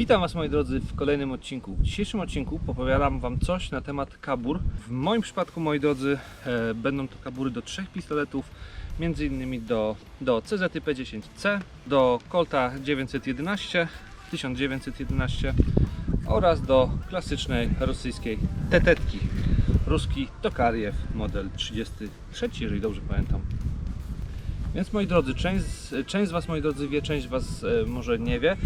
Witam Was moi drodzy w kolejnym odcinku. W dzisiejszym odcinku popowiadam Wam coś na temat kabur. W moim przypadku moi drodzy e, będą to kabury do trzech pistoletów, między innymi do, do CZP-10C, do Colta 911, 1911 oraz do klasycznej rosyjskiej tetetki. Ruski Tokariew model 33, jeżeli dobrze pamiętam. Więc moi drodzy, część, część z Was, moi drodzy, wie, część z Was e, może nie wie.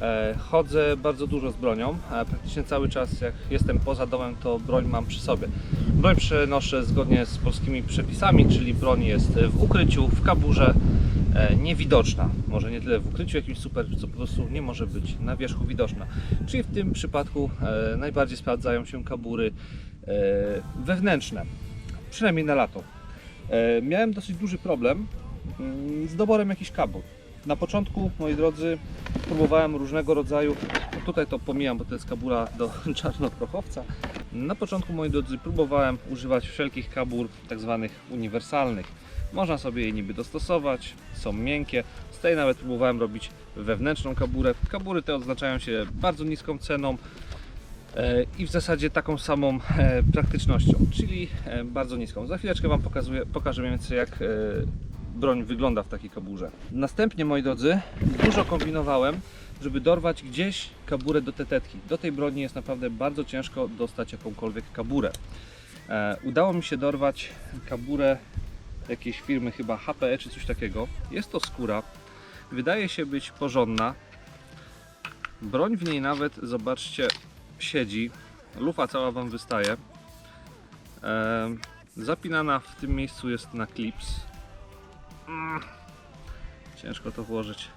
E, chodzę bardzo dużo z bronią. E, praktycznie cały czas, jak jestem poza domem, to broń mam przy sobie. Broń przenoszę zgodnie z polskimi przepisami, czyli broń jest w ukryciu, w kaburze, e, niewidoczna. Może nie tyle w ukryciu jakimś super, co po prostu nie może być na wierzchu widoczna. Czyli w tym przypadku e, najbardziej sprawdzają się kabury e, wewnętrzne, przynajmniej na lato. E, miałem dosyć duży problem z doborem jakichś kabur. Na początku, moi drodzy, próbowałem różnego rodzaju, tutaj to pomijam, bo to jest kabura do czarnoprochowca. Na początku, moi drodzy, próbowałem używać wszelkich kabur tak zwanych uniwersalnych. Można sobie je niby dostosować, są miękkie. Z tej nawet próbowałem robić wewnętrzną kaburę. Kabury te odznaczają się bardzo niską ceną e, i w zasadzie taką samą e, praktycznością, czyli e, bardzo niską. Za chwileczkę Wam pokazuję, pokażę mniej więcej jak broń wygląda w takiej kaburze. Następnie, moi drodzy, dużo kombinowałem, żeby dorwać gdzieś kaburę do tetetki. Do tej broni jest naprawdę bardzo ciężko dostać jakąkolwiek kaburę. E, udało mi się dorwać kaburę jakiejś firmy, chyba HPE czy coś takiego. Jest to skóra, wydaje się być porządna. Broń w niej nawet, zobaczcie, siedzi. Lufa cała Wam wystaje. E, zapinana w tym miejscu jest na klips. Mm, Ciężko to włożyć.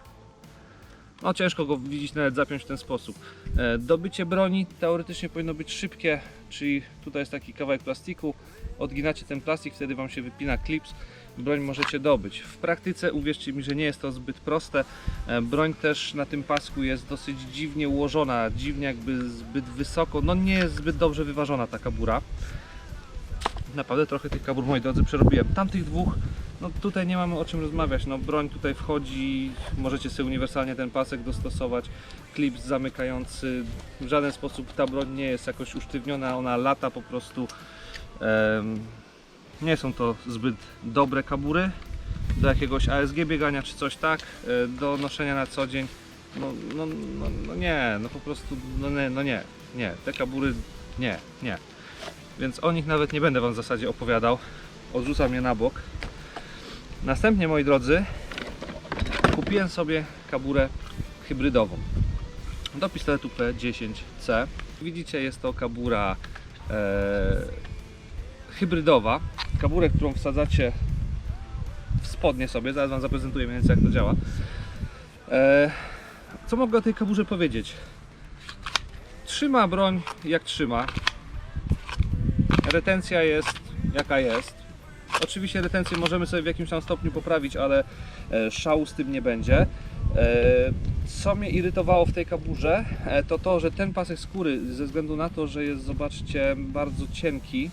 No ciężko go widzieć, nawet zapiąć w ten sposób. E, Dobycie broni teoretycznie powinno być szybkie, czyli tutaj jest taki kawałek plastiku, odginacie ten plastik, wtedy Wam się wypina klips, broń możecie dobyć. W praktyce uwierzcie mi, że nie jest to zbyt proste. E, Broń też na tym pasku jest dosyć dziwnie ułożona, dziwnie jakby zbyt wysoko, no nie jest zbyt dobrze wyważona ta kabura. Naprawdę trochę tych kabur, moi drodzy, przerobiłem. Tamtych dwóch no tutaj nie mamy o czym rozmawiać. No broń tutaj wchodzi, możecie sobie uniwersalnie ten pasek dostosować. Klips zamykający. W żaden sposób ta broń nie jest jakoś usztywniona, ona lata po prostu. Nie są to zbyt dobre kabury do jakiegoś ASG biegania czy coś tak, e, do noszenia na co dzień. No, no, no, no nie, no po prostu, no nie, no nie, nie, te kabury nie, nie. Więc o nich nawet nie będę Wam w zasadzie opowiadał. Odrzucam je na bok. Następnie, moi drodzy, kupiłem sobie kaburę hybrydową do pistoletu P10C. Widzicie, jest to kabura e, hybrydowa. Kaburę, którą wsadzacie w spodnie sobie. Zaraz Wam zaprezentuję mniej więcej, jak to działa. E, co mogę o tej kaburze powiedzieć? Trzyma broń jak trzyma. Retencja jest jaka jest. Oczywiście retencję możemy sobie w jakimś tam stopniu poprawić, ale e, szału z tym nie będzie. E, Co mnie irytowało w tej kaburze, e, to to, że ten pasek skóry, ze względu na to, że jest, zobaczcie, bardzo cienki,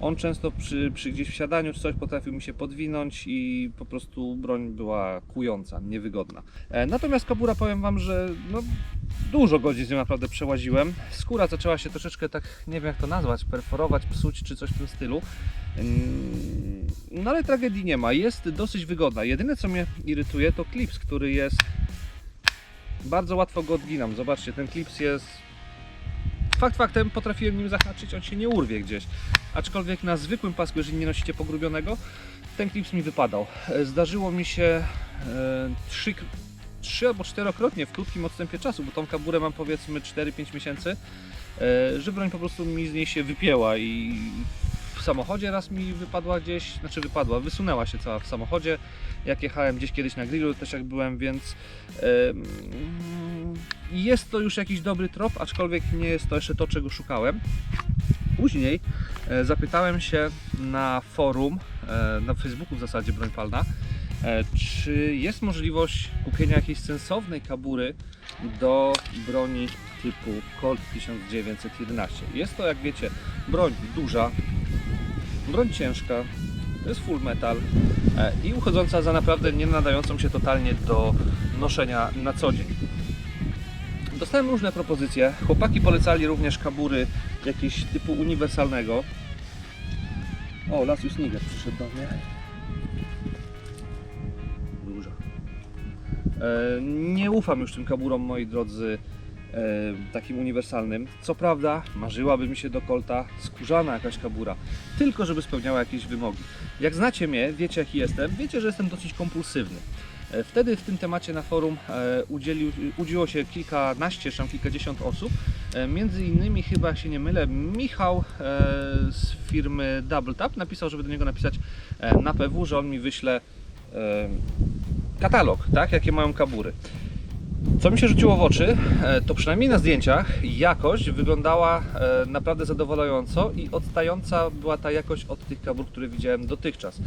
on często przy, przy gdzieś wsiadaniu coś potrafił mi się podwinąć i po prostu broń była kująca, niewygodna. E, Natomiast kabura powiem Wam, że no, dużo godzin z nią naprawdę przełaziłem. Skóra zaczęła się troszeczkę tak, nie wiem jak to nazwać, perforować, psuć czy coś w tym stylu. Mm, No ale tragedii nie ma, jest dosyć wygodna. Jedyne co mnie irytuje to klips, który jest bardzo łatwo go odginam. Zobaczcie, ten klips jest fakt faktem potrafiłem nim zahaczyć, on się nie urwie gdzieś. Aczkolwiek na zwykłym pasku, jeżeli nie nosicie pogrubionego, ten klips mi wypadał. E, Zdarzyło mi się e, trzy, trzy albo czterokrotnie w krótkim odstępie czasu, bo tą kaburę mam powiedzmy 4-5 miesięcy, e, że broń po prostu mi z niej się wypięła i w samochodzie raz mi wypadła gdzieś, znaczy wypadła, wysunęła się cała w samochodzie, jak jechałem gdzieś kiedyś na grillu, też jak byłem, więc em, jest to już jakiś dobry trop, aczkolwiek nie jest to jeszcze to, czego szukałem. Później e, zapytałem się na forum, e, na Facebooku w zasadzie broń palna, e, czy jest możliwość kupienia jakiejś sensownej kabury do broni typu Colt 1911. Jest to, jak wiecie, broń duża, broń ciężka, to jest full metal e, i uchodząca za naprawdę nie nadającą się totalnie do noszenia na co dzień. dostałem różne propozycje. Chłopaki polecali również kabury jakieś typu uniwersalnego. O, Lasius Niger przyszedł do mnie. Duża. E, nie ufam już tym kaburom, moi drodzy, takim uniwersalnym. Co prawda, marzyłaby mi się do Colta skórzana jakaś kabura, tylko żeby spełniała jakieś wymogi. Jak znacie mnie, wiecie jaki jestem, wiecie, że jestem dosyć kompulsywny. E, Wtedy w tym temacie na forum e, udzielił, udzieliło się kilkanaście, czy kilkadziesiąt osób. E, Między innymi, chyba się nie mylę, Michał e, z firmy Double Tap napisał, żeby do niego napisać e, na PW, że on mi wyśle e, katalog, tak, jakie mają kabury. Co mi się rzuciło w oczy, e, to przynajmniej na zdjęciach jakość wyglądała e, naprawdę zadowalająco i odstająca była ta jakość od tych kabur, które widziałem dotychczas.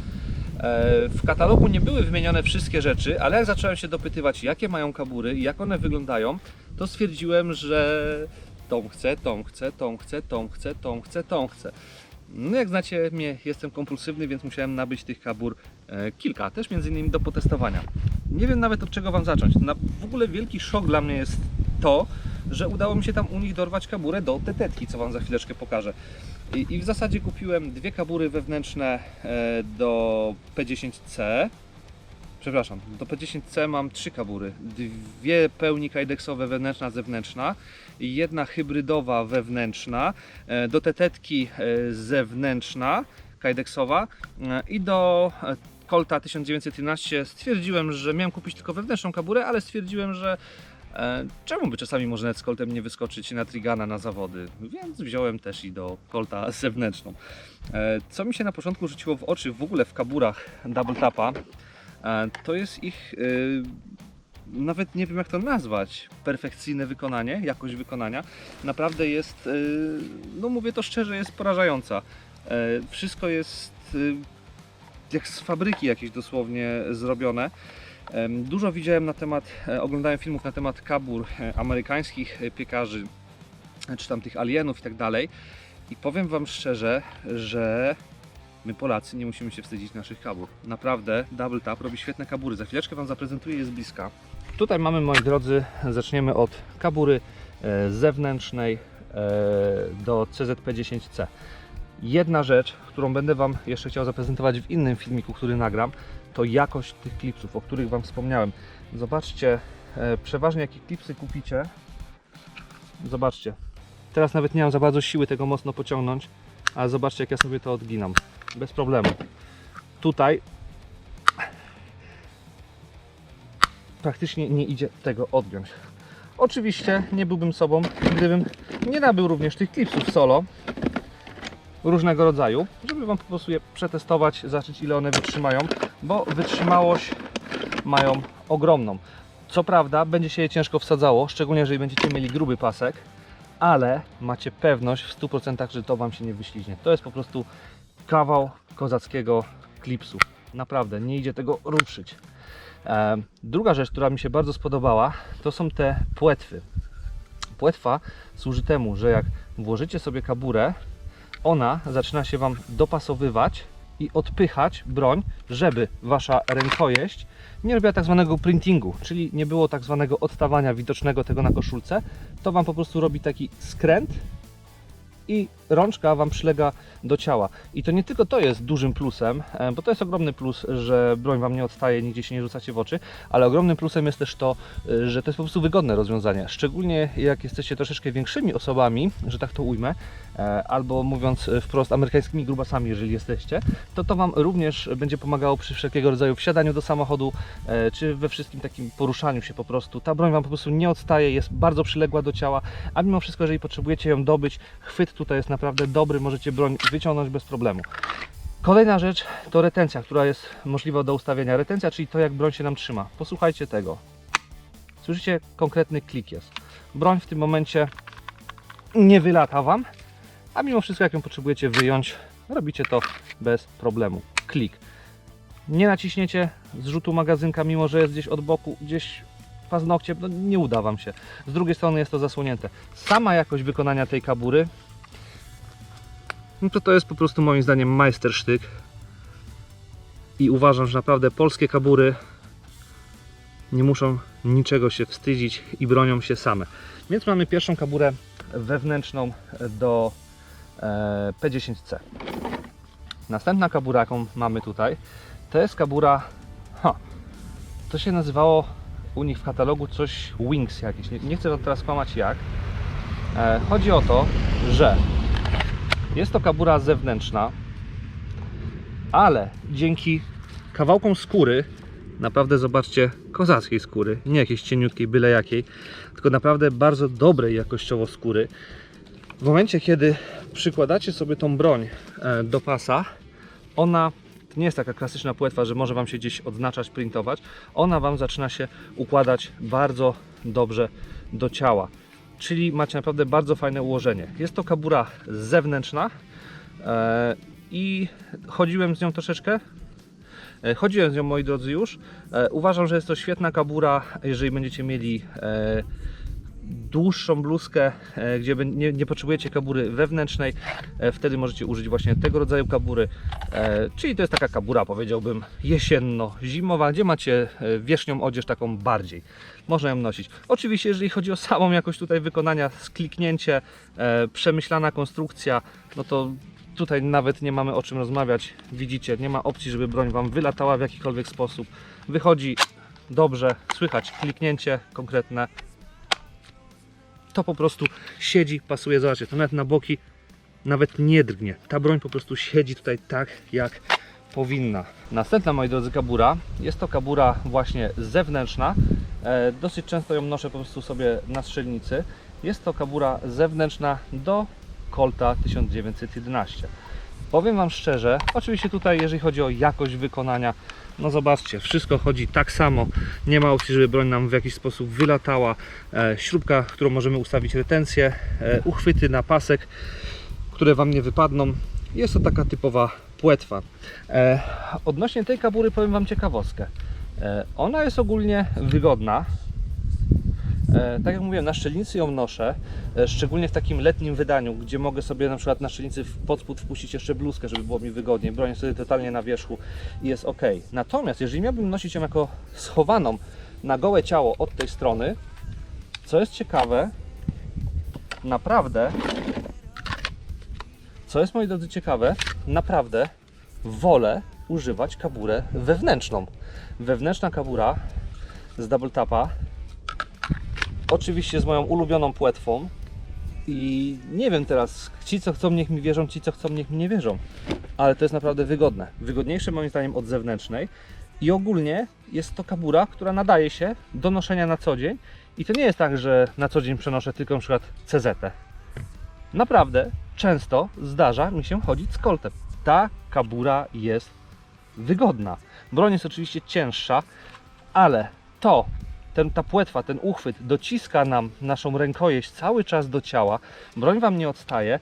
E, W katalogu nie były wymienione wszystkie rzeczy, ale jak zacząłem się dopytywać, jakie mają kabury i jak one wyglądają, to stwierdziłem, że tą chcę, tą chcę, tą chcę, tą chcę, tą chcę, tą chcę. No jak znacie mnie, jestem kompulsywny, więc musiałem nabyć tych kabur kilka, też między innymi do potestowania. Nie wiem nawet od czego Wam zacząć. Na, w ogóle wielki szok dla mnie jest to, że udało mi się tam u nich dorwać kaburę do tetetki, co Wam za chwileczkę pokażę. I, i w zasadzie kupiłem dwie kabury wewnętrzne e, do P10C. Przepraszam, do P10C mam trzy kabury. Dwie pełni kajdeksowe wewnętrzna, zewnętrzna jedna hybrydowa wewnętrzna. E, do tetetki e, zewnętrzna, kajdeksowa e, i do e, Colta 1911 stwierdziłem, że miałem kupić tylko wewnętrzną kaburę, ale stwierdziłem, że e, czemu by czasami może nawet z Coltem nie wyskoczyć na Trigana na zawody, więc wziąłem też i do Colta zewnętrzną. E, co mi się na początku rzuciło w oczy w ogóle w kaburach Double Tapa, e, to jest ich e, nawet nie wiem jak to nazwać, perfekcyjne wykonanie, jakość wykonania. Naprawdę jest, e, no mówię to szczerze, jest porażająca. E, Wszystko jest e, jak z fabryki jakieś dosłownie zrobione. Dużo widziałem na temat, e, oglądałem filmów na temat kabur e, amerykańskich e, piekarzy, czy tam tych alienów i tak dalej. I powiem Wam szczerze, że my Polacy nie musimy się wstydzić naszych kabur. Naprawdę Double Tap robi świetne kabury. Za chwileczkę Wam zaprezentuję je z bliska. Tutaj mamy, moi drodzy, zaczniemy od kabury zewnętrznej do CZP-10C. Jedna rzecz, którą będę Wam jeszcze chciał zaprezentować w innym filmiku, który nagram, to jakość tych klipsów, o których Wam wspomniałem. Zobaczcie, e, przeważnie jakie klipsy kupicie, zobaczcie. Teraz nawet nie mam za bardzo siły tego mocno pociągnąć, ale zobaczcie jak ja sobie to odginam. Bez problemu. Tutaj praktycznie nie idzie tego odgiąć. Oczywiście nie byłbym sobą, gdybym nie nabył również tych klipsów solo różnego rodzaju, żeby Wam po prostu je przetestować, zobaczyć ile one wytrzymają, bo wytrzymałość mają ogromną. Co prawda będzie się je ciężko wsadzało, szczególnie jeżeli będziecie mieli gruby pasek, ale macie pewność w 100% że to Wam się nie wyśliźnie. To jest po prostu kawał kozackiego klipsu. Naprawdę, nie idzie tego ruszyć. Druga rzecz, która mi się bardzo spodobała, to są te płetwy. Płetwa służy temu, że jak włożycie sobie kaburę, ona zaczyna się Wam dopasowywać i odpychać broń, żeby Wasza rękojeść nie robiła tak zwanego printingu, czyli nie było tak zwanego odstawania widocznego tego na koszulce. To Wam po prostu robi taki skręt i rączka Wam przylega do ciała. I to nie tylko to jest dużym plusem, e, bo to jest ogromny plus, że broń Wam nie odstaje, nigdzie się nie rzucacie w oczy, ale ogromnym plusem jest też to, e, że to jest po prostu wygodne rozwiązanie. Szczególnie jak jesteście troszeczkę większymi osobami, że tak to ujmę, albo mówiąc e, wprost amerykańskimi grubasami, jeżeli jesteście, to to Wam również będzie pomagało przy wszelkiego rodzaju wsiadaniu do samochodu, e, czy we wszystkim takim poruszaniu się po prostu. Ta broń Wam po prostu nie odstaje, jest bardzo przyległa do ciała, a mimo wszystko, jeżeli potrzebujecie ją dobyć, chwyt tutaj jest naprawdę dobry, możecie broń wyciągnąć bez problemu. Kolejna rzecz to retencja, która jest możliwa do ustawienia. Retencja, czyli to jak broń się nam trzyma. Posłuchajcie tego. Słyszycie? Konkretny klik jest. Broń w tym momencie nie wylata Wam, a mimo wszystko jak ją potrzebujecie wyjąć, robicie to bez problemu. Klik. Nie naciśniecie zrzutu magazynka, mimo że jest gdzieś od boku, gdzieś paznokciem, no nie uda Wam się. Z drugiej strony jest to zasłonięte. Sama jakość wykonania tej kabury no to to jest po prostu moim zdaniem majstersztyk i uważam, że naprawdę polskie kabury nie muszą niczego się wstydzić i bronią się same. Więc mamy pierwszą kaburę wewnętrzną do P10C. Następna kabura, jaką mamy tutaj, to jest kabura. Ha, to się nazywało u nich w katalogu coś Wings jakieś. Nie, nie chcę teraz kłamać jak. E, chodzi o to, że jest to kabura zewnętrzna, ale dzięki kawałkom skóry, naprawdę zobaczcie, kozackiej skóry, nie jakiejś cieniutkiej, byle jakiej, tylko naprawdę bardzo dobrej jakościowo skóry. W momencie, kiedy przykładacie sobie tą broń e, do pasa, ona to nie jest taka klasyczna płetwa, że może Wam się gdzieś odznaczać, printować. Ona Wam zaczyna się układać bardzo dobrze do ciała. Czyli macie naprawdę bardzo fajne ułożenie. Jest to kabura zewnętrzna e, i chodziłem z nią troszeczkę. E, Chodziłem z nią, moi drodzy, już. Uważam, że jest to świetna kabura, jeżeli będziecie mieli dłuższą bluzkę, e, gdzie nie, nie potrzebujecie kabury wewnętrznej, e, wtedy możecie użyć właśnie tego rodzaju kabury. E, Czyli to jest taka kabura, powiedziałbym, jesienno-zimowa, gdzie macie wierzchnią odzież taką bardziej. Można ją nosić. Oczywiście, jeżeli chodzi o samą jakość tutaj wykonania, skliknięcie, przemyślana konstrukcja, no to tutaj nawet nie mamy o czym rozmawiać. Widzicie, nie ma opcji, żeby broń Wam wylatała w jakikolwiek sposób. Wychodzi dobrze, słychać kliknięcie konkretne. To po prostu siedzi, pasuje, zobaczcie, to nawet na boki nawet nie drgnie. Ta broń po prostu siedzi tutaj tak, jak powinna. Następna, moi drodzy, kabura. Jest to kabura właśnie zewnętrzna. E, dosyć często ją noszę po prostu sobie na strzelnicy. Jest to kabura zewnętrzna do Colta 1911. Powiem Wam szczerze, oczywiście tutaj jeżeli chodzi o jakość wykonania, no zobaczcie, wszystko chodzi tak samo, nie ma opcji, żeby broń nam w jakiś sposób wylatała. E, śrubka, którą możemy ustawić retencję, e, uchwyty na pasek, które Wam nie wypadną. Jest to taka typowa płetwa. E, odnośnie tej kabury powiem Wam ciekawostkę. E, ona jest ogólnie wygodna. E, tak jak mówiłem, na szczelnicy ją noszę, e, szczególnie w takim letnim wydaniu, gdzie mogę sobie na przykład na szczelnicy pod wpuścić jeszcze bluzkę, żeby było mi wygodniej. Broń sobie totalnie na wierzchu i jest ok. Natomiast jeżeli miałbym nosić ją jako schowaną na gołe ciało od tej strony, co jest ciekawe, naprawdę, co jest moi drodzy ciekawe, naprawdę wolę używać kaburę wewnętrzną. Wewnętrzna kabura z double tapa Oczywiście z moją ulubioną płetwą. I nie wiem teraz, ci co chcą niech mi wierzą, ci co chcą niech mi nie wierzą. Ale to jest naprawdę wygodne. Wygodniejsze moim zdaniem od zewnętrznej. I ogólnie jest to kabura, która nadaje się do noszenia na co dzień. I to nie jest tak, że na co dzień przenoszę tylko na przykład CZ. Naprawdę często zdarza mi się chodzić z koltem. Ta kabura jest wygodna. Broń jest oczywiście cięższa, ale to, ten, ta płetwa, ten uchwyt dociska nam naszą rękojeść cały czas do ciała, broń Wam nie odstaje,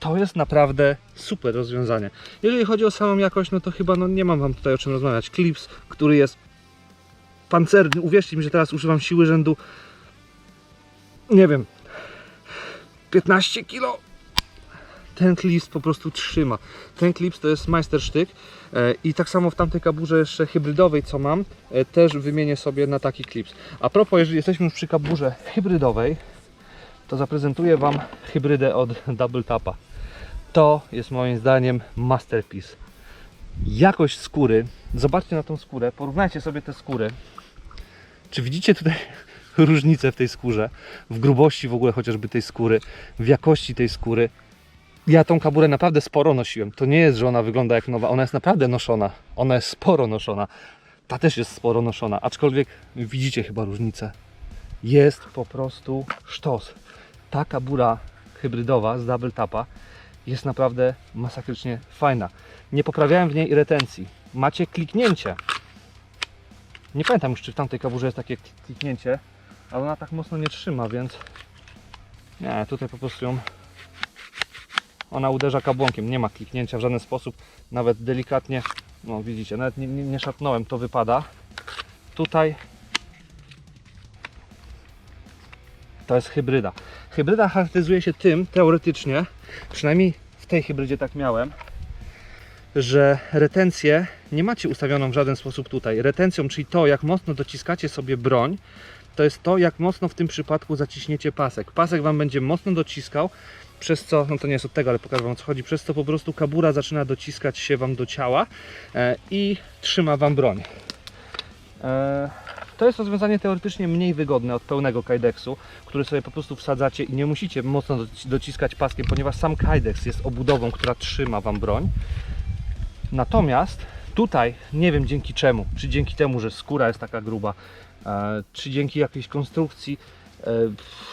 to jest naprawdę super rozwiązanie. Jeżeli chodzi o samą jakość, no to chyba no, nie mam Wam tutaj o czym rozmawiać. Clips, który jest pancerny, uwierzcie mi, że teraz używam siły rzędu, nie wiem, 15 kilo. Ten klips po prostu trzyma. Ten klips to jest majstersztyk e, i tak samo w tamtej kaburze jeszcze hybrydowej co mam, e, też wymienię sobie na taki klips. A propos, jeżeli jesteśmy już przy kaburze hybrydowej, to zaprezentuję Wam hybrydę od Double Tapa. To jest moim zdaniem masterpiece. Jakość skóry, zobaczcie na tą skórę, porównajcie sobie te skóry. Czy widzicie tutaj różnicę w tej skórze, w grubości w ogóle chociażby tej skóry, w jakości tej skóry? Ja tą kaburę naprawdę sporo nosiłem. To nie jest, że ona wygląda jak nowa, ona jest naprawdę noszona. Ona jest sporo noszona. Ta też jest sporo noszona, aczkolwiek widzicie chyba różnicę. Jest po prostu sztos. Ta kabura hybrydowa z double tapa jest naprawdę masakrycznie fajna. Nie poprawiałem w niej retencji. Macie kliknięcie. Nie pamiętam już, czy w tamtej kaburze jest takie kliknięcie, ale ona tak mocno nie trzyma, więc nie, tutaj po prostu ją ona uderza kabłonkiem, nie ma kliknięcia w żaden sposób, nawet delikatnie, no widzicie, nawet nie, nie, nie to wypada. Tutaj to jest hybryda. Hybryda charakteryzuje się tym, teoretycznie, przynajmniej w tej hybrydzie tak miałem, że retencję nie macie ustawioną w żaden sposób tutaj. Retencją, czyli to, jak mocno dociskacie sobie broń, to jest to, jak mocno w tym przypadku zaciśniecie pasek. Pasek Wam będzie mocno dociskał, przez co, no to nie jest od tego, ale pokażę Wam o co chodzi, przez co po prostu kabura zaczyna dociskać się Wam do ciała e, i trzyma Wam broń. E, to jest rozwiązanie teoretycznie mniej wygodne od pełnego kajdeksu, który sobie po prostu wsadzacie i nie musicie mocno doci- dociskać paskiem, ponieważ sam kajdeks jest obudową, która trzyma Wam broń. Natomiast tutaj nie wiem dzięki czemu, czy dzięki temu, że skóra jest taka gruba, e, czy dzięki jakiejś konstrukcji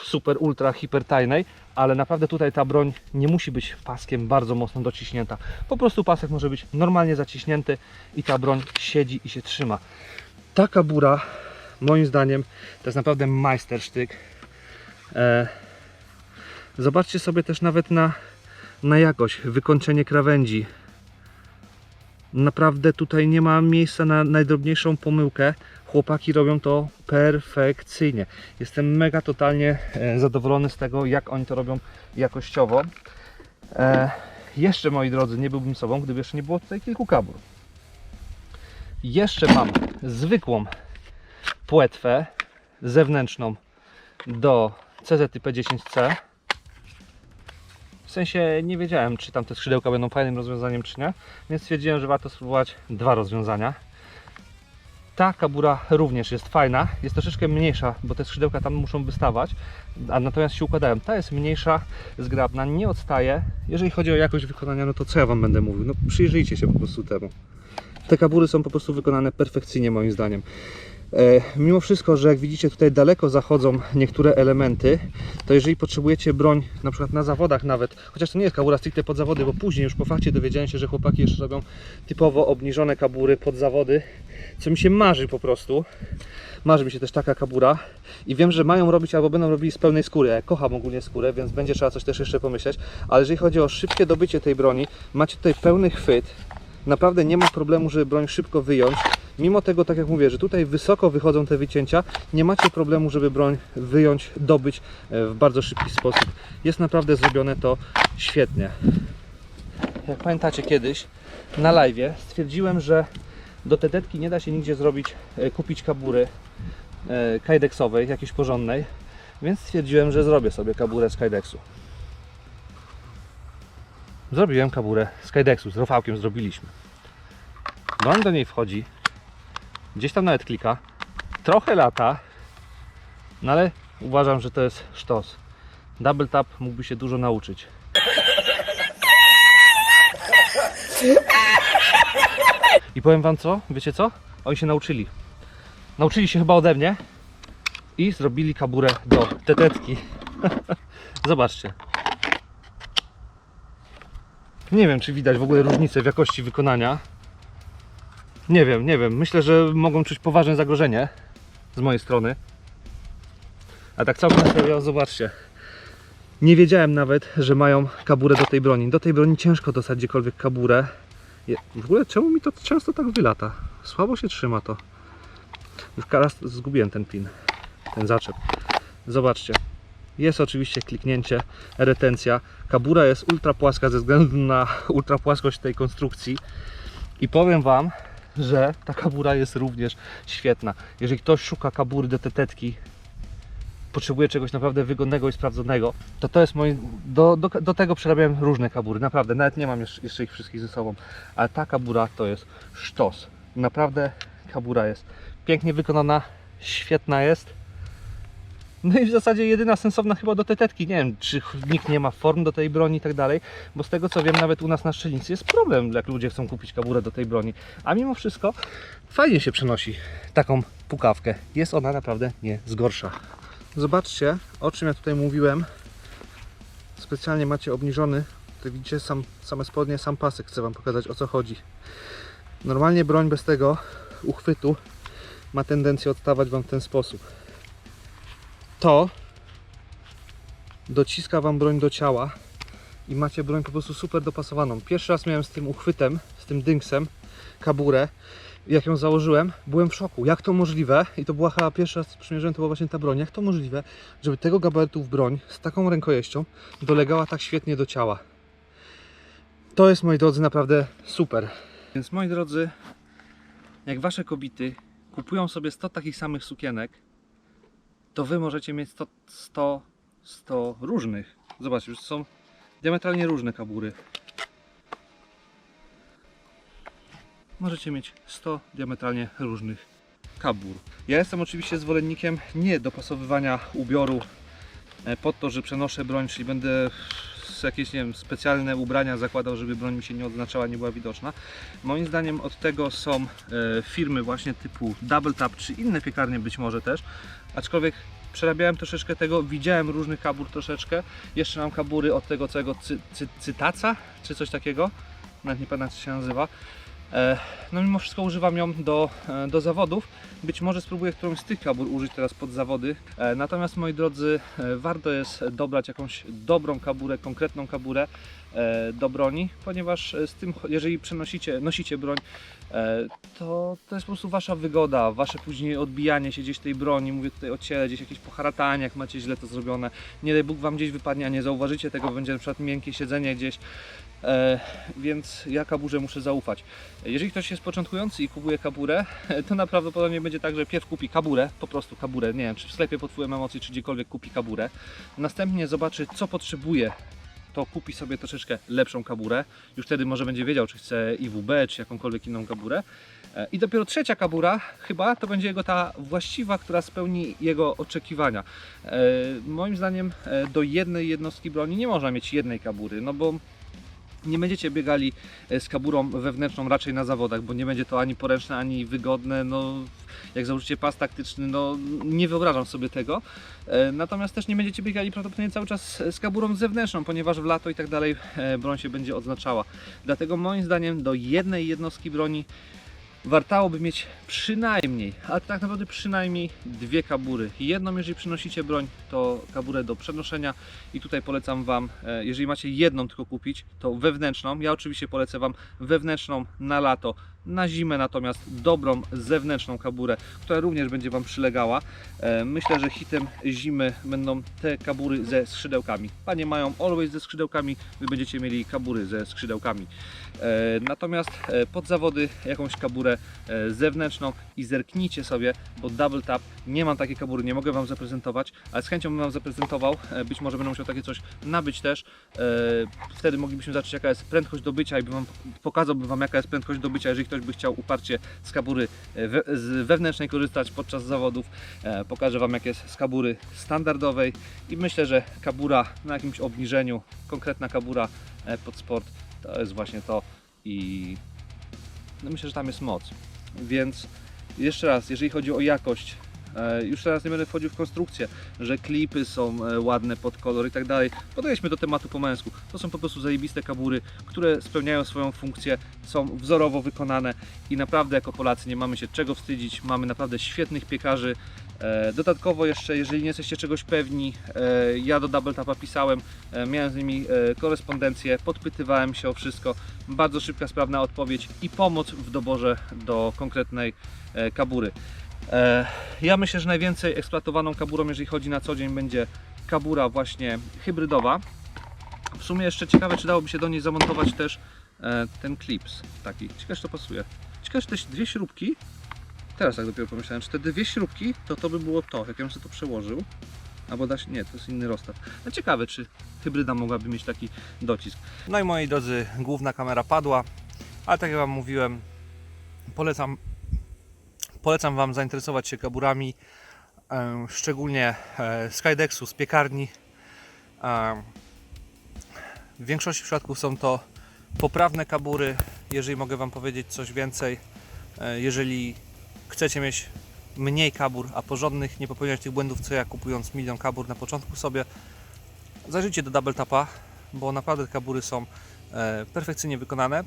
super, ultra, hipertajnej, ale naprawdę tutaj ta broń nie musi być paskiem bardzo mocno dociśnięta. Po prostu pasek może być normalnie zaciśnięty i ta broń siedzi i się trzyma. Ta kabura, moim zdaniem, to jest naprawdę majstersztyk. E, zobaczcie sobie też nawet na, na jakość, wykończenie krawędzi. Naprawdę tutaj nie ma miejsca na najdrobniejszą pomyłkę. Chłopaki robią to perfekcyjnie. Jestem mega totalnie e, zadowolony z tego, jak oni to robią jakościowo. E, jeszcze, moi drodzy, nie byłbym sobą, gdyby jeszcze nie było tutaj kilku kabur. Jeszcze mam zwykłą płetwę zewnętrzną do CZP10C. W sensie nie wiedziałem, czy tam te skrzydełka będą fajnym rozwiązaniem, czy nie, więc stwierdziłem, że warto spróbować dwa rozwiązania. Ta kabura również jest fajna, jest troszeczkę mniejsza, bo te skrzydełka tam muszą wystawać, a natomiast się układają. Ta jest mniejsza, zgrabna, nie odstaje. Jeżeli chodzi o jakość wykonania, no to co ja Wam będę mówił? No przyjrzyjcie się po prostu temu. Te kabury są po prostu wykonane perfekcyjnie moim zdaniem. E, mimo wszystko, że jak widzicie tutaj daleko zachodzą niektóre elementy, to jeżeli potrzebujecie broń na przykład na zawodach nawet, chociaż to nie jest kabura stricte pod zawody, bo później już po fakcie dowiedziałem się, że chłopaki jeszcze robią typowo obniżone kabury pod zawody, co mi się marzy po prostu. Marzy mi się też taka kabura i wiem, że mają robić albo będą robili z pełnej skóry. Ja kocham ogólnie skórę, więc będzie trzeba coś też jeszcze pomyśleć, ale jeżeli chodzi o szybkie dobycie tej broni, macie tutaj pełny chwyt, naprawdę nie ma problemu, żeby broń szybko wyjąć. Mimo tego, tak jak mówię, że tutaj wysoko wychodzą te wycięcia, nie macie problemu, żeby broń wyjąć, dobyć e, w bardzo szybki sposób. Jest naprawdę zrobione to świetnie. Jak pamiętacie kiedyś na live stwierdziłem, że do tetetki nie da się nigdzie zrobić, e, kupić kabury e, kajdeksowej, jakiejś porządnej, więc stwierdziłem, że zrobię sobie kaburę z kajdeksu. Zrobiłem kaburę z kajdeksu, z rofałkiem zrobiliśmy. Broń do niej wchodzi, gdzieś tam nawet klika, trochę lata, no ale uważam, że to jest sztos. Double tap mógłby się dużo nauczyć. I powiem wam co? Wiecie co? Oni się nauczyli. Nauczyli się chyba ode mnie i zrobili kaburę do tetetki. Zobaczcie. Nie wiem, czy widać w ogóle różnicę w jakości wykonania. Nie wiem, nie wiem. Myślę, że mogą czuć poważne zagrożenie z mojej strony. A tak całkiem serio, zobaczcie. Nie wiedziałem nawet, że mają kaburę do tej broni. Do tej broni ciężko dostać gdziekolwiek kaburę. W ogóle czemu mi to często tak wylata? Słabo się trzyma to. Już raz zgubiłem ten pin, ten zaczep. Zobaczcie. Jest oczywiście kliknięcie, retencja. Kabura jest ultra płaska ze względu na ultra płaskość tej konstrukcji. I powiem Wam, że ta kabura jest również świetna. Jeżeli ktoś szuka kabury do tetetki, potrzebuje czegoś naprawdę wygodnego i sprawdzonego, to to jest moje. Do, do, do tego przerabiałem różne kabury, naprawdę. Nawet nie mam jeszcze, ich wszystkich ze sobą, ale ta kabura to jest sztos. Naprawdę kabura jest pięknie wykonana, świetna jest. No i w zasadzie jedyna sensowna chyba do tetetki. Nie wiem, czy nikt nie ma form do tej broni i tak dalej, bo z tego co wiem, nawet u nas na szczelnicy jest problem, jak ludzie chcą kupić kaburę do tej broni. A mimo wszystko fajnie się przenosi taką pukawkę. Jest ona naprawdę nie z gorsza. Zobaczcie, o czym ja tutaj mówiłem. Specjalnie macie obniżony, tutaj widzicie sam, same spodnie, sam pasek. Chcę Wam pokazać o co chodzi. Normalnie broń bez tego uchwytu ma tendencję odstawać Wam w ten sposób. To dociska Wam broń do ciała i macie broń po prostu super dopasowaną. Pierwszy raz miałem z tym uchwytem, z tym dynksem, kaburę. Jak ją założyłem, byłem w szoku. Jak to możliwe? I to była chyba pierwszy raz przymierzyłem, to była właśnie ta broń. Jak to możliwe, żeby tego gabarytu w broń z taką rękojeścią dolegała tak świetnie do ciała? To jest, moi drodzy, naprawdę super. Więc, moi drodzy, jak wasze kobiety kupują sobie 100 takich samych sukienek, to wy możecie mieć 100, 100, 100 różnych. Zobaczcie, już są diametralnie różne kabury. Możecie mieć 100 diametralnie różnych kabur. Ja jestem oczywiście zwolennikiem nie dopasowywania ubioru e, pod to, że przenoszę broń, czyli będę jakieś nie wiem, specjalne ubrania zakładał, żeby broń mi się nie odznaczała, nie była widoczna. Moim zdaniem od tego są e, firmy właśnie typu Double Tap, czy inne piekarnie być może też, aczkolwiek przerabiałem troszeczkę tego, widziałem różnych kabur troszeczkę. Jeszcze mam kabury od tego całego cy, cy, cytaca, czy coś takiego, nawet nie pamiętam jak się nazywa. E, No mimo wszystko używam ją do, e, do zawodów. Być może spróbuję którąś z tych kabur użyć teraz pod zawody. E, Natomiast moi drodzy, warto jest dobrać jakąś dobrą kaburę, konkretną kaburę do broni, ponieważ z tym, jeżeli przenosicie, nosicie broń, to, to jest po prostu wasza wygoda, wasze później odbijanie się gdzieś tej broni, mówię tutaj o ciele, gdzieś jakieś poharatanie, jak macie źle to zrobione, nie daj Bóg wam gdzieś wypadnie, a nie zauważycie tego, będzie na przykład miękkie siedzenie gdzieś, więc ja kaburze muszę zaufać. Jeżeli ktoś jest początkujący i kupuje kaburę, to naprawdę będzie tak, że pierw kupi kaburę, po prostu kaburę, nie wiem, czy w sklepie pod wpływem emocji, czy gdziekolwiek kupi kaburę. Następnie zobaczy, co potrzebuje, to kupi sobie troszeczkę lepszą kaburę. Już wtedy może będzie wiedział, czy chce IWB, czy jakąkolwiek inną kaburę. E, I dopiero trzecia kabura, chyba, to będzie jego ta właściwa, która spełni jego oczekiwania. E, moim zdaniem e, do jednej jednostki broni nie można mieć jednej kabury, no bo nie będziecie biegali e, z kaburą wewnętrzną raczej na zawodach, bo nie będzie to ani poręczne, ani wygodne. No, jak założycie pas taktyczny, no nie wyobrażam sobie tego. E, Natomiast też nie będziecie biegali prawdopodobnie cały czas z kaburą zewnętrzną, ponieważ w lato i tak dalej e, broń się będzie odznaczała. Dlatego moim zdaniem do jednej jednostki broni wartałoby mieć przynajmniej, ale tak naprawdę przynajmniej dwie kabury. Jedną, jeżeli przynosicie broń, to kaburę do przenoszenia i tutaj polecam Wam, e, jeżeli macie jedną tylko kupić, to wewnętrzną. Ja oczywiście polecę Wam wewnętrzną na lato, na zimę natomiast dobrą zewnętrzną kaburę, która również będzie Wam przylegała. E, Myślę, że hitem zimy będą te kabury ze skrzydełkami. Panie mają always ze skrzydełkami, Wy będziecie mieli kabury ze skrzydełkami. E, Natomiast e, pod zawody jakąś kaburę zewnętrzną i zerknijcie sobie, bo double tap, nie mam takiej kabury, nie mogę Wam zaprezentować, ale z chęcią bym Wam zaprezentował, e, być może będę musiał takie coś nabyć też, E, wtedy moglibyśmy zobaczyć jaka jest prędkość dobycia i bym wam, pokazałbym Wam jaka jest prędkość dobycia, jeżeli ktoś by chciał uparcie z kabury e, we, z wewnętrznej korzystać podczas zawodów, pokażę Wam jak jest z kabury standardowej i myślę, że kabura na jakimś obniżeniu, konkretna kabura pod sport, to jest właśnie to i no myślę, że tam jest moc. Więc jeszcze raz, jeżeli chodzi o jakość, już teraz nie będę wchodził w konstrukcję, że klipy są e, ładne pod kolor i tak dalej. Podejdźmy do tematu po męsku. To są po prostu zajebiste kabury, które spełniają swoją funkcję, są wzorowo wykonane i naprawdę jako Polacy nie mamy się czego wstydzić. Mamy naprawdę świetnych piekarzy. E, Dodatkowo jeszcze, jeżeli nie jesteście czegoś pewni, e, ja do Double Tapa pisałem, e, miałem z nimi e, korespondencję, podpytywałem się o wszystko. Bardzo szybka, sprawna odpowiedź i pomoc w doborze do konkretnej e, kabury. E, Ja myślę, że najwięcej eksploatowaną kaburą, jeżeli chodzi na co dzień, będzie kabura właśnie hybrydowa. W sumie jeszcze ciekawe, czy dałoby się do niej zamontować też e, ten clips taki. Ciekawe, czy to pasuje. Ciekawe, czy te dwie śrubki, teraz tak dopiero pomyślałem, czy te dwie śrubki, to to by było to, jak ja bym sobie to przełożył. Albo da się, nie, to jest inny rozstaw. No ciekawe, czy hybryda mogłaby mieć taki docisk. No i moi drodzy, główna kamera padła, ale tak jak Wam mówiłem, polecam, polecam Wam zainteresować się kaburami, e, szczególnie e, Skydexu z piekarni. E, w większości przypadków są to poprawne kabury, jeżeli mogę Wam powiedzieć coś więcej. Jeżeli chcecie mieć mniej kabur, a porządnych, nie popełniać tych błędów co ja kupując milion kabur na początku sobie, zajrzyjcie do Double Tapa, bo naprawdę kabury są perfekcyjnie wykonane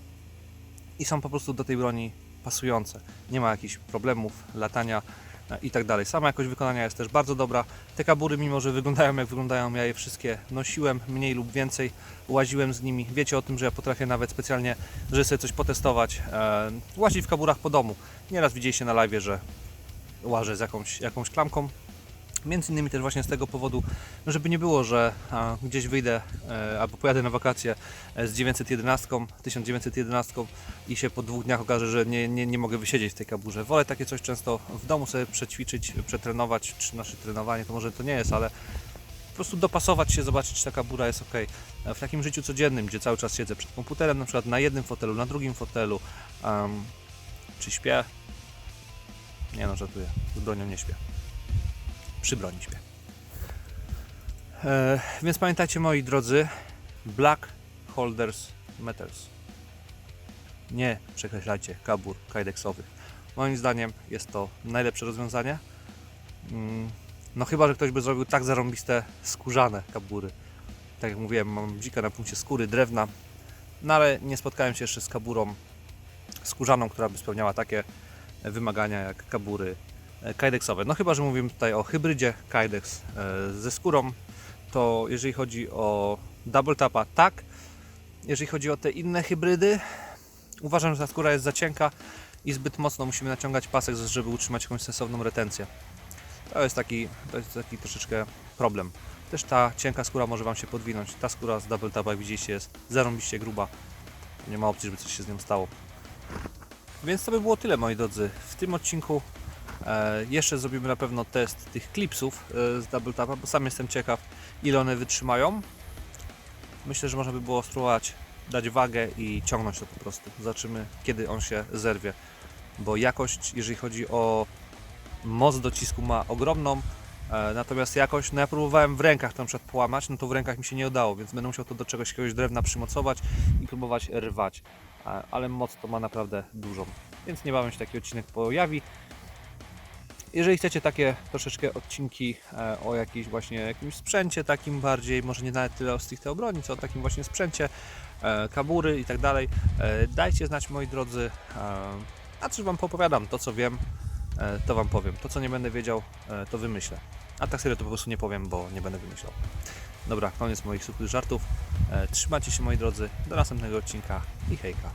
i są po prostu do tej broni pasujące. Nie ma jakichś problemów, latania e, i tak dalej. Sama jakość wykonania jest też bardzo dobra. Te kabury, mimo że wyglądają jak wyglądają, ja je wszystkie nosiłem mniej lub więcej, łaziłem z nimi. Wiecie o tym, że ja potrafię nawet specjalnie, żeby sobie coś potestować, e, łazić w kaburach po domu. Nieraz widzieliście na live, że łażę z jakąś, jakąś klamką. Między innymi też właśnie z tego powodu, no żeby nie było, że gdzieś wyjdę e, albo pojadę na wakacje e, z 911, 1911 i się po dwóch dniach okaże, że nie, nie, nie mogę wysiedzieć w tej kaburze. Wolę takie coś często w domu sobie przećwiczyć, przetrenować, czy nasze trenowanie, to może to nie jest, ale po prostu dopasować się, zobaczyć, czy ta kabura jest ok. W takim życiu codziennym, gdzie cały czas siedzę przed komputerem, na przykład na jednym fotelu, na drugim fotelu, em, czy śpię? Nie no, żartuję, z bronią nie śpię przy broni śpię. E, więc pamiętajcie moi drodzy, Black Holders Metals. Nie przekreślajcie kabur kajdeksowych. Moim zdaniem jest to najlepsze rozwiązanie. Mm, No chyba, że ktoś by zrobił tak zarąbiste skórzane kabury. Tak jak mówiłem, mam dzika na punkcie skóry, drewna. No ale nie spotkałem się jeszcze z kaburą skórzaną, która by spełniała takie wymagania jak kabury kajdeksowe. No chyba, że mówimy tutaj o hybrydzie kajdex e, ze skórą, to jeżeli chodzi o double tapa, tak. Jeżeli chodzi o te inne hybrydy, uważam, że ta skóra jest za cienka i zbyt mocno musimy naciągać pasek, żeby utrzymać jakąś sensowną retencję. To jest taki, to jest taki troszeczkę problem. Też ta cienka skóra może Wam się podwinąć. Ta skóra z double tapa, jak widzicie, jest zarąbiście gruba. Nie ma opcji, żeby coś się z nią stało. Więc to by było tyle, moi drodzy. W tym odcinku e, jeszcze zrobimy na pewno test tych klipsów e, z Double Tapa, bo sam jestem ciekaw, ile one wytrzymają. Myślę, że można by było spróbować dać wagę i ciągnąć to po prostu. Zobaczymy, kiedy on się zerwie. Bo jakość, jeżeli chodzi o moc docisku, ma ogromną. E, natomiast jakość, no ja próbowałem w rękach na przykład połamać, no to w rękach mi się nie udało, więc będę musiał to do czegoś, jakiegoś drewna przymocować i próbować rwać. E, ale moc to ma naprawdę dużą, więc niebawem się taki odcinek pojawi. Jeżeli chcecie takie troszeczkę odcinki e, o jakiejś właśnie jakimś sprzęcie takim bardziej, może nie nawet tyle o stricte obroni, co o takim właśnie sprzęcie, e, kabury i tak dalej, e, dajcie znać moi drodzy, a coś Wam popowiadam, to co wiem, to Wam powiem, to co nie będę wiedział, to wymyślę, a tak serio to po prostu nie powiem, bo nie będę wymyślał. Dobra, koniec moich suchych żartów, trzymajcie się moi drodzy, do następnego odcinka i hejka.